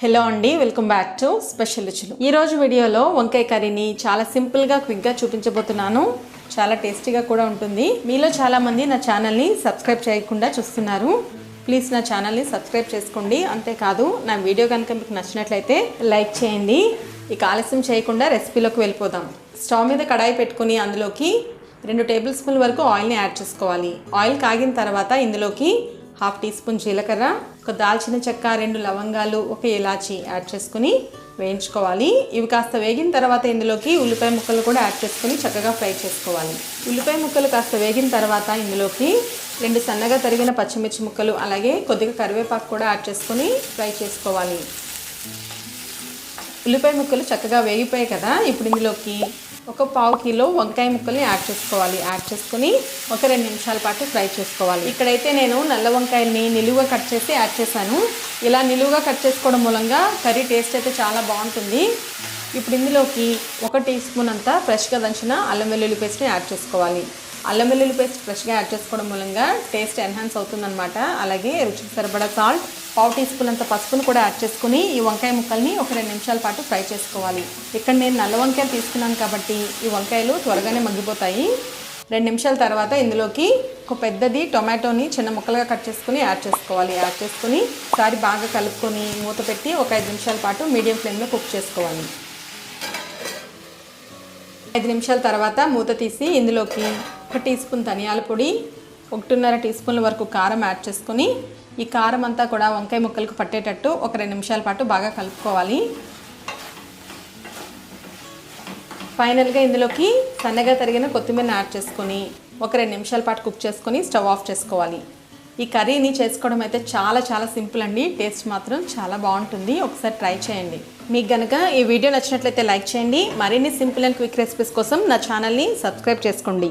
Hello అండి welcome back to special రుచులు. ఈ రోజు వీడియోలో వంకాయ కర్రీని చాలా సింపుల్గా క్విక్గా చూపించబోతున్నాను. చాలా టేస్టీగా కూడా ఉంటుంది. మీలో చాలామంది నా ఛానల్ని సబ్స్క్రైబ్ చేయకుండా చూస్తున్నారు. ప్లీజ్ నా ఛానల్ని సబ్స్క్రైబ్ చేసుకోండి. అంతేకాదు నా వీడియో కనుక మీకు నచ్చినట్లయితే లైక్ చేయండి. ఇక ఆలస్యం చేయకుండా రెసిపీలోకి వెళ్ళిపోదాం. స్టవ్ మీద కడాయి పెట్టుకుని అందులోకి రెండు టేబుల్ స్పూన్ వరకు ఆయిల్ని యాడ్ చేసుకోవాలి. ఆయిల్ కాగిన తర్వాత ఇందులోకి హాఫ్ టీ స్పూన్ జీలకర్ర ఒక దాల్చిన చెక్క రెండు లవంగాలు ఒక ఇలాచి యాడ్ చేసుకుని వేయించుకోవాలి. ఇవి కాస్త వేగిన తర్వాత ఇందులోకి ఉల్లిపాయ ముక్కలు కూడా యాడ్ చేసుకుని చక్కగా ఫ్రై చేసుకోవాలి. ఉల్లిపాయ ముక్కలు కాస్త వేగిన తర్వాత ఇందులోకి రెండు సన్నగా తరిగిన పచ్చిమిర్చి ముక్కలు అలాగే కొద్దిగా కరివేపాకు కూడా యాడ్ చేసుకుని ఫ్రై చేసుకోవాలి. ఉల్లిపాయ ముక్కలు చక్కగా వేగిపోయాయి కదా ఇప్పుడు ఇందులోకి ఒక పావు కిలో వంకాయ ముక్కల్ని యాడ్ చేసుకోవాలి. యాడ్ చేసుకుని ఒక రెండు నిమిషాల పాటు ఫ్రై చేసుకోవాలి. ఇక్కడైతే నేను నల్ల వంకాయల్ని నిలువుగా కట్ చేసి యాడ్ చేశాను. ఇలా నిలువుగా కట్ చేసుకోవడం మూలంగా కర్రీ టేస్ట్ అయితే చాలా బాగుంటుంది. ఇప్పుడు ఇందులోకి ఒక టీ స్పూన్ అంతా ఫ్రెష్గా దంచిన అల్లం వెల్లుల్లి పేస్ట్ని యాడ్ చేసుకోవాలి. అల్లం వెల్లుల్లి పేస్ట్ ఫ్రెష్గా యాడ్ చేసుకోవడం మూలంగా టేస్ట్ ఎన్హాన్స్ అవుతుందన్నమాట. అలాగే రుచికి సరిపడా సాల్ట్ పావు టీ స్పూన్ అంత పసుపును కూడా యాడ్ చేసుకుని ఈ వంకాయ ముక్కల్ని ఒక రెండు నిమిషాల పాటు ఫ్రై చేసుకోవాలి. ఇక్కడ నేను నల్ల వంకాయలు తీసుకున్నాను కాబట్టి ఈ వంకాయలు త్వరగానే మగ్గిపోతాయి. రెండు నిమిషాల తర్వాత ఇందులోకి ఒక పెద్దది టొమాటోని చిన్న ముక్కలుగా కట్ చేసుకుని యాడ్ చేసుకోవాలి. యాడ్ చేసుకుని ఒకసారి బాగా కలుపుకొని మూత పెట్టి ఒక ఐదు నిమిషాల పాటు మీడియం ఫ్లేమ్లో కుక్ చేసుకోవాలి. ఐదు నిమిషాల తర్వాత మూత తీసి ఇందులోకి ఒక టీ స్పూన్ ధనియాల పొడి ఒకటిన్నర టీ స్పూన్ల వరకు కారం యాడ్ చేసుకొని ఈ కారం అంతా కూడా వంకాయ ముక్కలకు పట్టేటట్టు ఒక రెండు నిమిషాల పాటు బాగా కలుపుకోవాలి. ఫైనల్గా ఇందులోకి సన్నగా తరిగిన కొత్తిమీర యాడ్ చేసుకొని ఒక రెండు నిమిషాల పాటు కుక్ చేసుకొని స్టవ్ ఆఫ్ చేసుకోవాలి. ఈ కర్రీని చేసుకోవడం అయితే చాలా చాలా సింపుల్ అండి. టేస్ట్ మాత్రం చాలా బాగుంటుంది. ఒకసారి ట్రై చేయండి. మీకు కనుక ఈ వీడియో నచ్చినట్లయితే లైక్ చేయండి. మరిన్ని సింపుల్ అండ్ క్విక్ రెసిపీస్ కోసం నా ఛానల్ని సబ్స్క్రైబ్ చేసుకోండి.